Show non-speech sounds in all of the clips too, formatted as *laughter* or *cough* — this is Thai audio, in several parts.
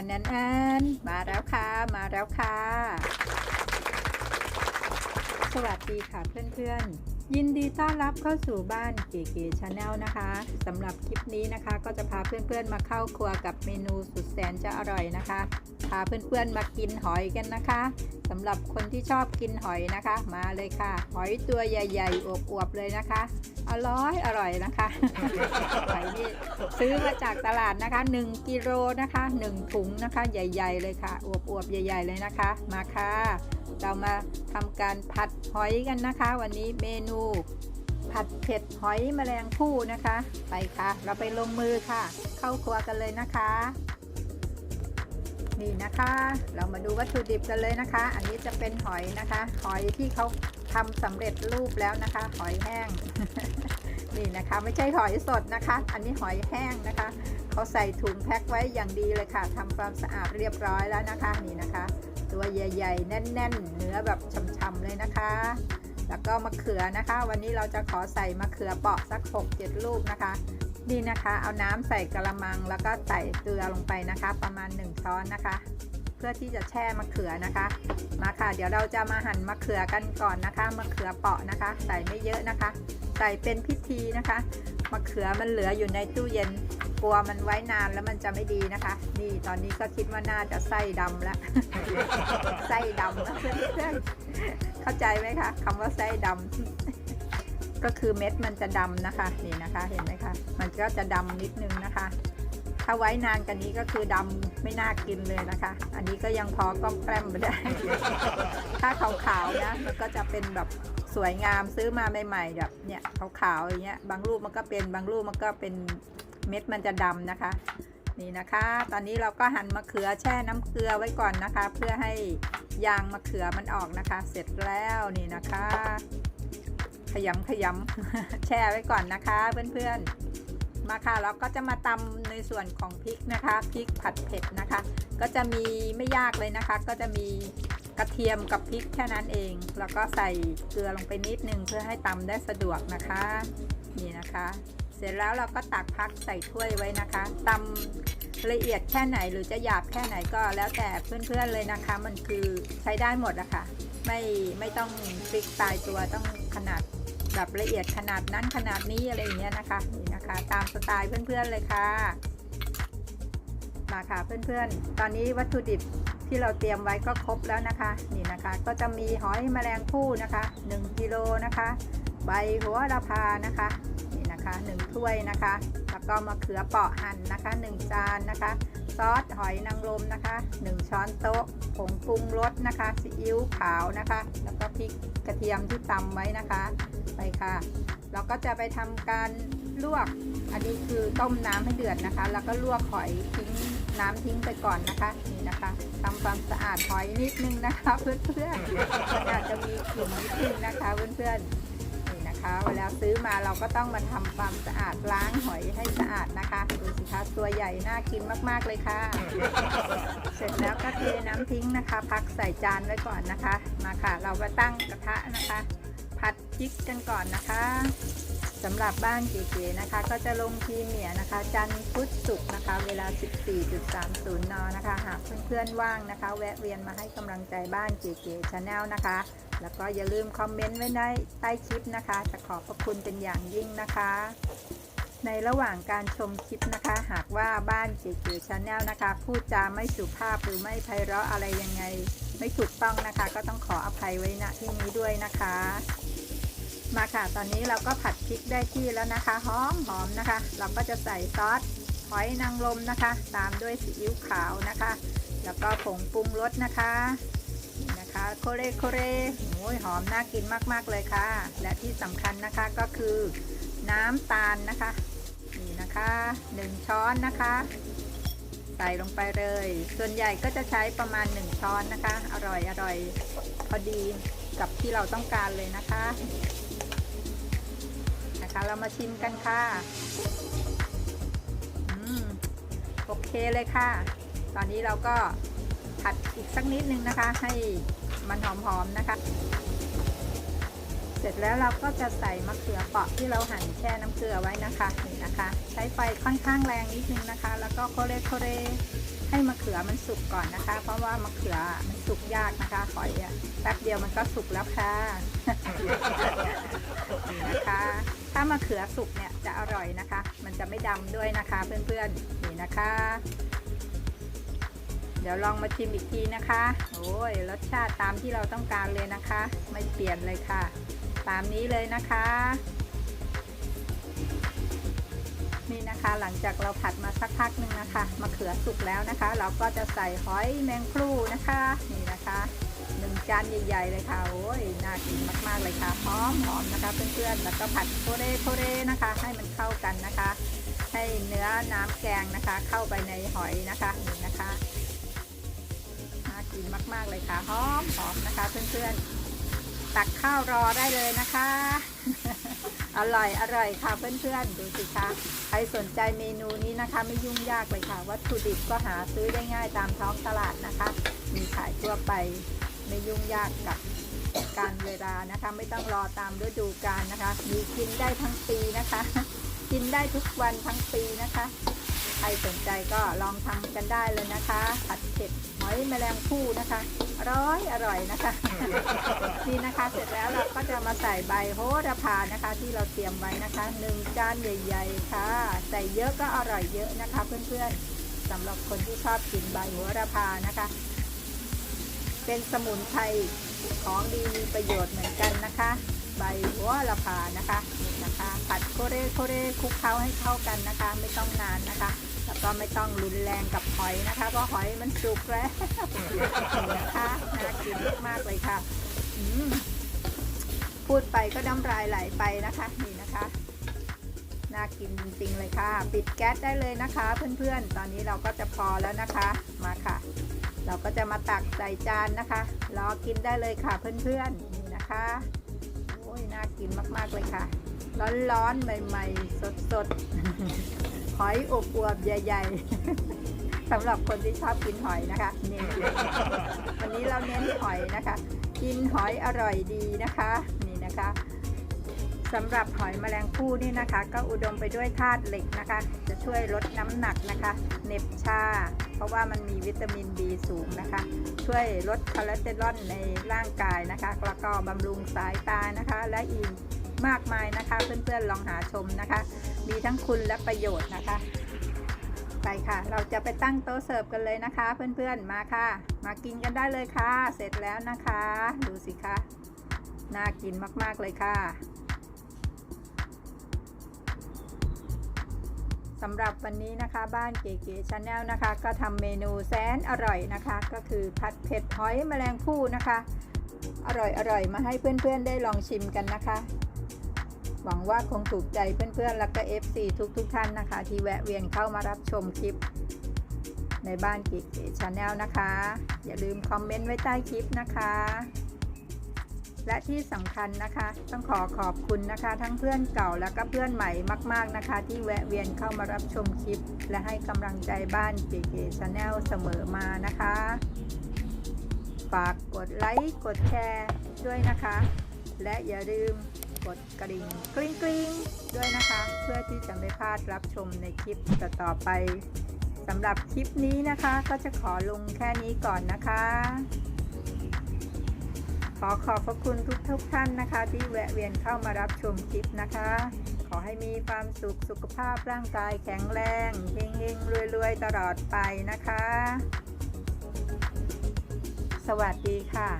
แอนแอนอันมาแล้วค่ะ มาแล้วค่ะ สวัสดีค่ะเพื่อนๆ ยินดีต้อนรับเข้าสู่บ้านเก๋ๆชาแนลนะคะสำหรับคลิปนี้นะคะ ก็จะพาเพื่อนๆมาเข้าครัวกับเมนูสุดแสนจะอร่อยนะคะ พาเพื่อนๆมากินหอยกันนะคะสำหรับคนที่ชอบกินหอยนะคะ มาเลยค่ะ หอยตัวใหญ่ๆอวบๆเลยนะคะ อร่อยอร่อยนะคะหอยนี่ซื้อมาจากตลาดนะคะ 1กิโลนะคะ 1 ถุงนะคะ ใหญ่ ๆ เลยค่ะอวบๆใหญ่ ๆ เลยนะคะ มาค่ะ เรามาทำการผัดหอยกันนะคะ วันนี้เมนู ผัดเผ็ดหอยแมลงภู่นะคะ ไปค่ะ เราไปลงมือค่ะ เข้าครัวกันเลยนะคะ นี่นะคะ เรามาดูวัตถุดิบกันเลยนะคะ อันนี้จะเป็นหอยนะคะ หอยที่เขาทำสำเร็จรูปแล้วนะคะ หอยแห้งนี่นะคะไม่ใช่หอยสดนะคะ อันนี้หอยแห้งนะคะเขาใส่ถุงแพ็คไว้อย่างดีเลยค่ะทำความสะอาดเรียบร้อยแล้วนะคะนี่นะคะ ตัวใหญ่ๆ แน่นๆ เนื้อแบบช่ำๆเลยนะคะ แล้วก็มะเขือนะคะ วันนี้เราจะขอใส่มะเขือเปาะสัก 6-7 ลูกนะคะนี่นะคะ เอาน้ำใส่กระมังแล้วก็ใส่เกลือลงไปนะคะ ประมาณ 1 ช้อนนะคะ เพื่อที่จะแช่มะเขือนะคะ มาค่ะ เดี๋ยวเราจะมาหั่นมะเขือกันก่อนนะคะมะเขือเปาะนะคะ ใส่ไม่เยอะนะคะ ใส่เป็นพิธีนะคะมะเขือมันเหลืออยู่ในตู้เย็นกลัวมันไว้นานแล้วมันจะไม่ดีนะคะ นี่ตอนนี้ก็คิดว่าน่าจะไส้ดำแล้วไส้ดำเพื่อนๆเข้าใจไหมคะคำว่าไส้ดำก็คือเม็ดมันจะดำนะคะ นี่นะคะเห็นไหมคะ มันก็จะดำนิดนึงนะคะ ถ้าไว้นานกันนี้ก็คือดำไม่น่ากินเลยนะคะ อันนี้ก็ยังพอก้อมแกล้มไปได้ ถ้าขาวๆนะมันก็จะเป็นแบบสวยงามซื้อมาใหม่ๆแบบเนี่ยขาวๆอย่างเงี้ยบางรูปมันก็เป็นบางรูปมันก็เป็นเม็ดมันจะดำนะคะ นี่นะคะ ตอนนี้เราก็หั่นมะเขือแช่น้ำเกลือไว้ก่อนนะคะ เพื่อให้ยางมะเขือมันออกนะคะ เสร็จแล้วนี่นะคะ ขยำขยำแช่ไว้ก่อนนะคะเพื่อนๆ มาค่ะเราก็จะมาตำในส่วนของพริกนะคะพริกผัดเผ็ดนะคะ ก็จะมีไม่ยากเลยนะคะ ก็จะมีกระเทียมกับพริกแค่นั้นเอง แล้วก็ใส่เกลือลงไปนิดนึงเพื่อให้ตำได้สะดวกนะคะนี่นะคะ เสร็จแล้วเราก็ตักพักใส่ถ้วยไว้นะคะตำละเอียดแค่ไหนหรือจะหยาบแค่ไหนก็แล้วแต่เพื่อนๆเลยนะคะ มันคือใช้ได้หมดอะคะ่ะไม่ไม่ต้องพริกตายตัวต้องขนาด แบบละเอียดขนาดนั้นขนาดนี้อะไรอย่างเงี้ยนะคะนี่นะคะ ตามสไตล์เพื่อนๆเลยค่ะ มาค่ะเพื่อนๆ ตอนนี้วัตถุดิบที่เราเตรียมไว้ก็ครบแล้วนะคะ นี่นะคะ ก็จะมีหอยแมลงภู่นะคะ1กิโลนะคะ ใบหัวระพานะคะ นี่นะคะ1ถ้วยนะคะ ก็มะเขือเปาะหั่นนะคะ 1 จานนะคะ ซอสหอยนางรมนะคะ 1 ช้อนโต๊ะ ผงปรุงรสนะคะซีอิ๊วขาวนะคะ แล้วก็พริกกระเทียมที่ตำไว้นะคะ ไปค่ะ เราก็จะไปทำการลวก อันนี้คือต้มน้ำให้เดือดนะคะ แล้วก็ลวกหอยทิ้งน้ำทิ้งไปก่อนนะคะนี่นะคะทำความสะอาดหอยนิดนึงนะคะ เพื่อนๆมันอาจจะมีกลิ่นนิดนึงนะคะเพื่อนๆนี่น คะ เวลาซื้อมาเราก็ต้องมาทำความสะอาดล้างหอยให้สะอาดนะคะดูสิคะตัวใหญ่น่ากินมากๆเลยค่ะ เสร็จแล้วก็เทน้ำทิ้งนะคะ พักใส่จานไว้ก่อนนะคะ มาค่ะ เราก็ตั้งกระทะนะคะ ผัดพริกกันก่อนนะคะสำหรับบ้านเก๋ๆนะคะ ก็จะลงทีเมียนะคะ จันทร์พุธศุกร์นะคะ เวลา 14.30 น นะคะ หากเพื่อนๆว่างนะคะ แวะเวียนมาให้กำลังใจบ้านเก๋ๆชาแนลนะคะ แล้วก็อย่าลืมคอมเมนต์ไว้ในใต้คลิปนะคะ จะขอบพระคุณเป็นอย่างยิ่งนะคะ ในระหว่างการชมคลิปนะคะ หากว่าบ้านเก๋ๆชาแนลนะคะ พูดจาไม่สุภาพหรือไม่ไพเราะอะไรยังไง ไม่ถูกต้องนะคะ ก็ต้องขออภัยไว้ณที่นี้ด้วยนะคะ มาค่ะ ตอนนี้เราก็ผัดพริกได้ที่แล้วนะคะหอมหอมนะคะ เราก็จะใส่ซอสหอยนางรมนะคะ ตามด้วยซีอิ๊วขาวนะคะ แล้วก็ผงปรุงรสนะคะนี่นะคะโคเรโคเรโอ้ยหอมน่ากินมากๆเลยค่ะ และที่สำคัญนะคะก็คือน้ำตาลนะคะ นี่นะคะ1ช้อนนะคะ ใส่ลงไปเลย ส่วนใหญ่ก็จะใช้ประมาณ 1 ช้อนนะคะ อร่อยอร่อยพอดีกับที่เราต้องการเลยนะคะ นะคะ เรามาชิมกันค่ะอโอเคเลยค่ะ ตอนนี้เราก็ผัดอีกสักนิดนึงนะคะ ให้มันหอมๆนะคะ เสร็จแล้วเราก็จะใส่มะเขือเปราะที่เราหั่นแช่น้ำเกลือไว้นะคะนี่นะคะ ใช้ไฟค่อนข้างแรงนิดนึงนะคะ แล้วก็โคเรโคเรให้มะเขือมันสุกก่อนนะคะ เพราะว่ามะเขือมันสุกยากนะคะหอยอะแป๊บเดียวมันก็สุกแล้วค่ะนี่ นะคะถ้ามะเขือสุกเนี่ยจะอร่อยนะคะ มันจะไม่ดำด้วยนะคะเพื่อนๆนี่นะคะ เดี๋ยวลองมาชิมอีกทีนะคะโอ้ยรสชาติตามที่เราต้องการเลยนะคะ ไม่เปลี่ยนเลยค่ะ ตามนี้เลยนะคะ นี่นะคะหลังจากเราผัดมาสักพักหนึ่งนะคะมะเขือสุกแล้วนะคะ เราก็จะใส่หอยแมงครูนะคะ นี่นะคะ จานใหญ่ๆเลยค่ะ โอ้ย น่ากินมากๆเลยค่ะหอมหอมนะคะ เพื่อนๆ แล้วก็ผัดโคเรโคเรนะคะ ให้มันเข้ากันนะคะ ให้เนื้อน้ำแกงนะคะ เข้าไปในหอยนะคะนี่นะคะ น่ากินมากๆเลยค่ะหอมหอมนะคะเพื่อนๆ ตักข้าวรอได้เลยนะคะ อร่อยอร่อยค่ะเพื่อนๆ ดูสิคะใครสนใจเมนูนี้นะคะ ไม่ยุ่งยากเลยค่ะ วัตถุดิบก็หาซื้อได้ง่ายตามท้องตลาดนะคะ มีขายทั่วไป ไม่ยุ่งยากกับการเวลานะคะ ไม่ต้องรอตามฤดูกาลนะคะ มีกินได้ทั้งปีนะคะ กินได้ทุกวันทั้งปีนะคะ ใครสนใจก็ลองทำกันได้เลยนะคะ ผัดเผ็ดหอยแมลงภู่นะคะ อร่อยอร่อยนะคะ นี่นะคะเสร็จแล้วเราก็จะมาใส่ใบโหระพานะคะ ที่เราเตรียมไว้นะคะหนึ่งจานใหญ่ๆค่ะ ใส่เยอะก็อร่อยเยอะนะคะ เพื่อนๆสำหรับคนที่ชอบกินใบโหระพานะคะ เป็นสมุนไพรของดีมีประโยชน์เหมือนกันนะคะ ใบหัวละพานะคะนะคะ ผัดโคเรโคเรคลุกเคล้าให้เข้ากันนะคะ ไม่ต้องนานนะคะ แล้วก็ไม่ต้องรุนแรงกับหอยนะคะ เพราะหอยมันสุกแล้วนะคะน่ากินมากเลยค่ะพูดไปก็น้ำลายไหลไปนะคะนี่นะคะน่ากินจริงๆเลยค่ะ ปิดแก๊สได้เลยนะคะ เพื่อนๆ ตอนนี้เราก็จะพอแล้วนะคะ มาค่ะ เราก็จะมาตักใส่จานนะคะ รอกินได้เลยค่ะเพื่อนๆนี่นะคะ โอ้ยน่ากินมากๆเลยค่ะ ร้อนๆ ใหม่ๆ สดๆ หอยอบอวบใหญ่ ๆสำหรับคนที่ชอบกินหอยนะคะนี่วันนี้เราเน้นหอยนะคะ กินหอยอร่อยดีนะคะ นี่นะคะ สำหรับหอยแมลงภู่นี่นะคะ ก็อุดมไปด้วยธาตุเหล็กนะคะ จะช่วยลดน้ำหนักนะคะเหน็บชา เพราะว่ามันมีวิตามิน B สูงนะคะ ช่วยลดคอเลสเตอรอลในร่างกายนะคะแล้วก็บำรุงสายตานะคะ และอีกมากมายนะคะ เพื่อนๆลองหาชมนะคะ มีทั้งคุณและประโยชน์นะคะ ไปค่ะ เราจะไปตั้งโต๊ะเสิร์ฟกันเลยนะคะ เพื่อนๆมาค่ะ มากินกันได้เลยค่ะ เสร็จแล้วนะคะ ดูสิคะน่ากินมากๆเลยค่ะ สำหรับวันนี้นะคะบ้านเก๋ๆชาแนลนะคะ ก็ทำเมนูแสนอร่อยนะคะ ก็คือผัดเผ็ดหอยแมลงภู่นะคะ อร่อยๆมาให้เพื่อนๆได้ลองชิมกันนะคะ หวังว่าคงถูกใจเพื่อนๆและก็ FC ทุกๆท่านนะคะ ที่แวะเวียนเข้ามารับชมคลิป ในบ้านเก๋ๆชาแนลนะคะ อย่าลืมคอมเมนต์ไว้ใต้คลิปนะคะ และที่สำคัญนะคะ ต้องขอขอบคุณนะคะ ทั้งเพื่อนเก่าและก็เพื่อนใหม่มาก ๆนะคะ ที่แวะเวียนเข้ามารับชมคลิป และให้กำลังใจบ้านเก๋ๆชาแนลเสมอมานะคะ ฝากกดไลค์กดแชร์ด้วยนะคะ และอย่าลืมกดกระดิ่งกริ๊งกริ๊งด้วยนะคะ เพื่อที่จะไม่พลาดรับชมในคลิปต่อๆไปสำหรับคลิปนี้นะคะ ก็จะขอลงแค่นี้ก่อนนะคะ ขอขอบพระคุณทุกทุกท่านนะคะ ที่แวะเวียนเข้ามารับชมคลิปนะคะ ขอให้มีความสุขสุขภาพร่างกายแข็งแรงเฮงเฮงรวยรวยๆ ตลอดไปนะคะ สวัสดีค่ะ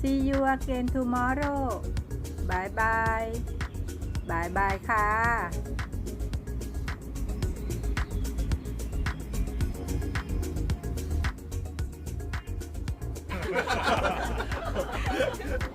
See you again tomorrow บายบายบายบายค่ะ Yeah. *laughs*